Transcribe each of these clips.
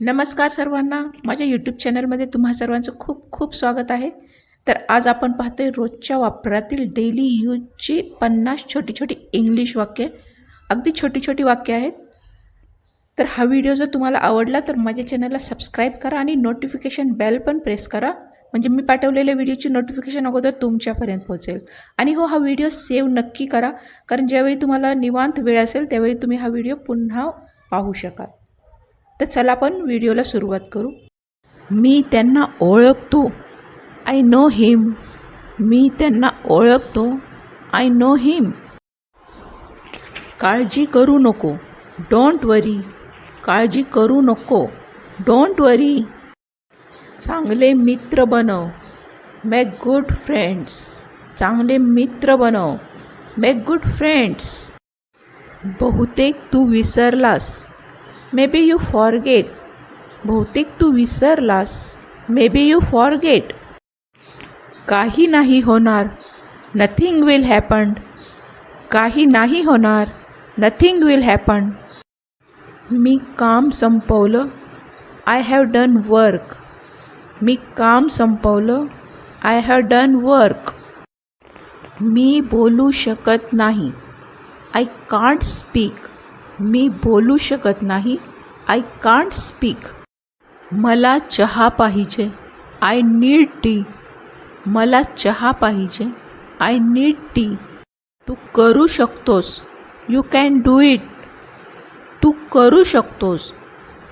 नमस्कार सर्वांना. माझ्या यूट्यूब चॅनलमध्ये तुम्हा सर्वांचं खूप खूप स्वागत आहे. तर आज आपण पाहतोय रोजच्या वापरातील डेली यूजची पन्नास छोटी छोटी इंग्लिश वाक्य. अगदी छोटी छोटी वाक्य आहेत. तर हा व्हिडिओ जर तुम्हाला आवडला तर माझ्या चॅनलला सबस्क्राईब करा आणि नोटिफिकेशन बेल पण प्रेस करा. म्हणजे मी पाठवलेल्या व्हिडिओची नोटिफिकेशन अगोदर तुमच्यापर्यंत पोहोचेल. आणि हो हा व्हिडिओ सेव्ह नक्की करा. कारण ज्यावेळी तुम्हाला निवांत वेळ असेल त्यावेळी तुम्ही हा व्हिडिओ पुन्हा पाहू शकाल. तर चला आपण व्हिडिओला सुरुवात करू. मी त्यांना ओळखतो. आय नो हिम मी त्यांना ओळखतो. आय नो हिम काळजी करू नको. डोंट वरी काळजी करू नको. डोंट वरी चांगले मित्र बनव. मेक गुड फ्रेंड्स चांगले मित्र बनव. मेक गुड फ्रेंड्स बहुतेक तू विसरलास. मे बी यू फॉरगेट बहुतेक तू विसरलास मे बी यू फॉरगेट काही नाही होणार नथिंग विल हॅपन काही नाही होणार नथिंग विल हॅपन मी काम संपवलं आय हॅव डन वर्क मी काम संपवलं आय हॅव डन वर्क मी बोलू शकत नाही आय कांट स्पीक मी बोलू शकत नाही. आय कांट स्पीक मला चहा पाहिजे. आय नीड टी मला चहा पाहिजे. आय नीड टी तू करू शकतोस. यू कॅन डू इट तू करू शकतोस.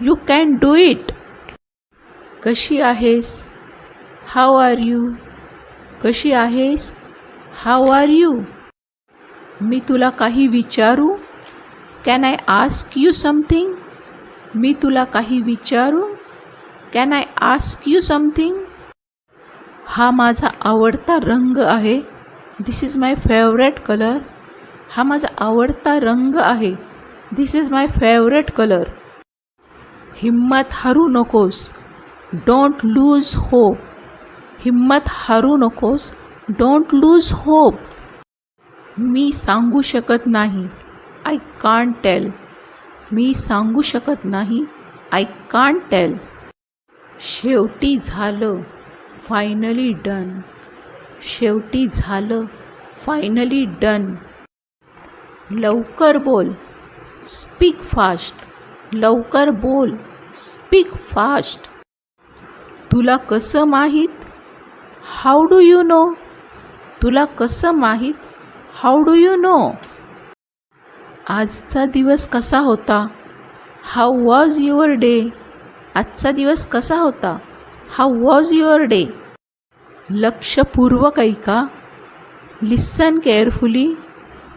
यू कॅन डू इट कशी आहेस? हाऊ आर यू कशी आहेस? हाऊ आर यू मी तुला काही विचारू? Can I ask you something मी तुला काही विचारू? Can I ask you something हा माझा आवडता रंग आहे. This is my favourite colour हा माझा आवडता रंग आहे. This is my favourite colour हिम्मत हरू नकोस. डोंट लूज होप हिम्मत हरू नकोस. डोंट लूज होप मी सांगू शकत नाही. आय कान टेल मी सांगू शकत नाही. आय कान टेल शेवटी झालं. फायनली डन शेवटी झालं. फायनली डन लवकर बोल. स्पीक फास्ट लवकर बोल. स्पीक फास्ट तुला कसं माहीत? हाऊ डू यू नो तुला कसं माहीत? हाऊ डू यू नो आजचा दिवस कसा होता? हाऊ वॉज युअर डे आजचा दिवस कसा होता? हाऊ वॉज युअर डे लक्षपूर्वक ऐका. लिसन केअरफुली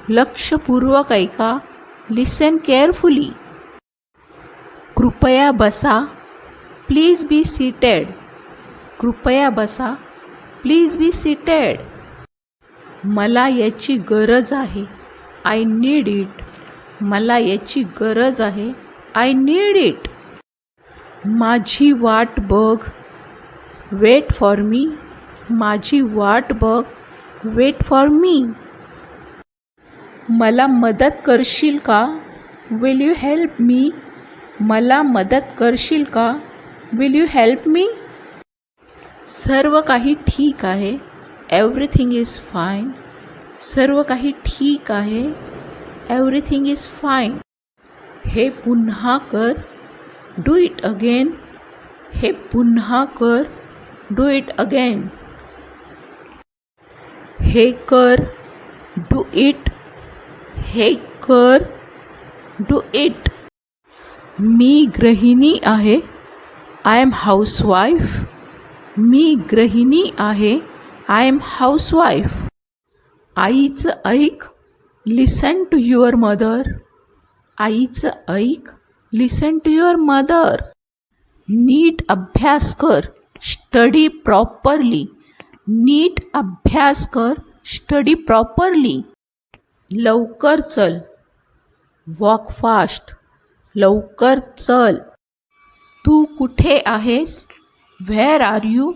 लक्षपूर्वक ऐका. लिसन केअरफुली कृपया बसा. प्लीज बी सीटेड कृपया बसा. प्लीज बी सीटेड मला याची गरज आहे. आय नीड इट मला याची गरज आहे. आय नीड इट माझी वाट बघ. वेट फॉर मी माझी वाट बघ. वेट फॉर मी मला मदत करशील का? विल यू हेल्प मी मला मदत करशील का? विल यू हेल्प मी सर्व काही ठीक आहे. एव्हरीथिंग इज फाईन सर्व काही ठीक आहे. एव्हरीथिंग इज फाईन हे पुन्हा कर. डू इट अगेन हे पुन्हा कर. डू इट अगेन हे कर. डू इट हे कर. डू इट मी गृहिणी आहे. आय एम हाऊसवाईफ मी गृहिणी आहे. आय एम हाऊसवाईफ आईचं ऐक. लिसन टू युअर मदर आईचं ऐक. लिसन टू युअर मदर नीट अभ्यास कर. स्टडी प्रॉपरली नीट अभ्यास कर. स्टडी प्रॉपरली लवकर चल. वॉक फास्ट लवकर चल. तू कुठे आहेस? व्हेअर आर यू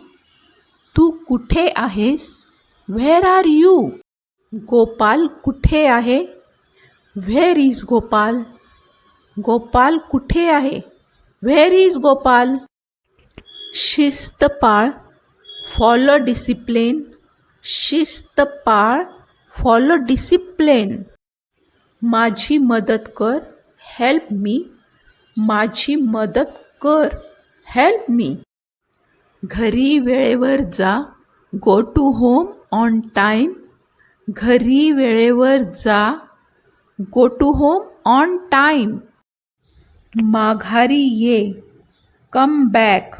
तू कुठे आहेस? व्हेअर आर यू गोपाल कुठे आहे? व्हेर इज गोपाल गोपाल कुठे आहे? व्हेर इज गोपाल शिस्त पाळ फॉलो डिसिप्लिन शिस्त पाळ फॉलो डिसिप्लिन माझी मदत कर हेल्प मी माझी मदत कर हेल्प मी घरी वेळेवर जा go to home on time घरी वेळेवर जा. Go to home on time माघारी ये. कम बॅक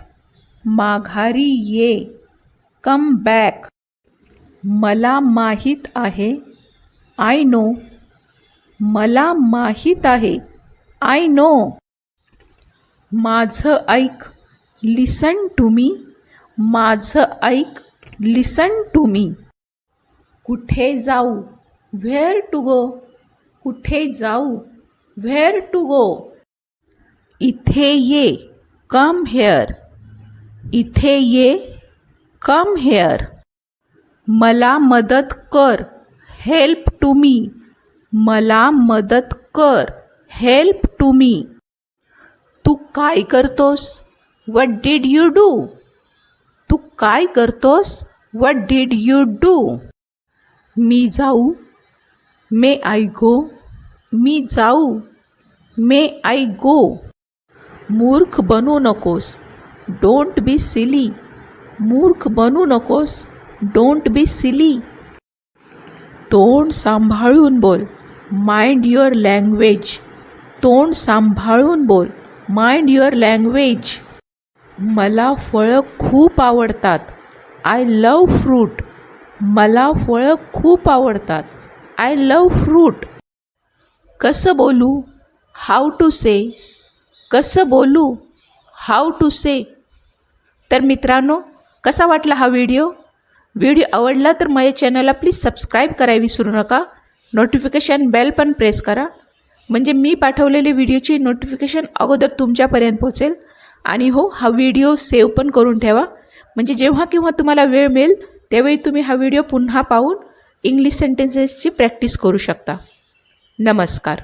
माघारी ये. कम बॅक मला माहीत आहे. आय नो मला माहीत आहे. आय नो माझं ऐक. लिसन टू मी माझं ऐक. लिसन टू मी कुठे जाऊ? व्हेअर टू गो कुठे जाऊ? व्हेअर टू गो इथे ये कम हेअर इथे ये कम हेअर मला मदत कर हेल्प टू मी मला मदत कर हेल्प टू मी तू काय करतोस? वट डीड यू डू तू काय करतोस? वट डीड यू डू मी जाऊ मे आय गो मी जाऊ मे आय गो. मूर्ख बनू नकोस डोंट बी सिली. मूर्ख बनू नकोस डोंट बी सिली. तोंड सांभाळून बोल माइंड युअर लँग्वेज. तोंड सांभाळून बोल माइंड युअर लँग्वेज. मला फळं खूप आवडतात. I love fruit. मला फळं खूप आवडतात. आय लव फ्रूट कसं बोलू? हाऊ टू से कसं बोलू? हाऊ टू से तर मित्रांनो कसा वाटला हा व्हिडिओ? व्हिडिओ आवडला तर माझ्या चॅनलला प्लीज सबस्क्राईब करायला विसरू नका. नोटिफिकेशन बेल पण प्रेस करा. म्हणजे मी पाठवलेले व्हिडिओची नोटिफिकेशन अगोदर तुमच्यापर्यंत पोहोचेल. आणि हो हा व्हिडिओ सेव्ह पण करून ठेवा. म्हणजे जेव्हा केव्हा तुम्हाला वेळ मिळेल त्यावेळी तुम्ही हा व्हिडिओ पुन्हा पाहून इंग्लिश सेंटेन्सेसची प्रॅक्टिस करू शकता. नमस्कार.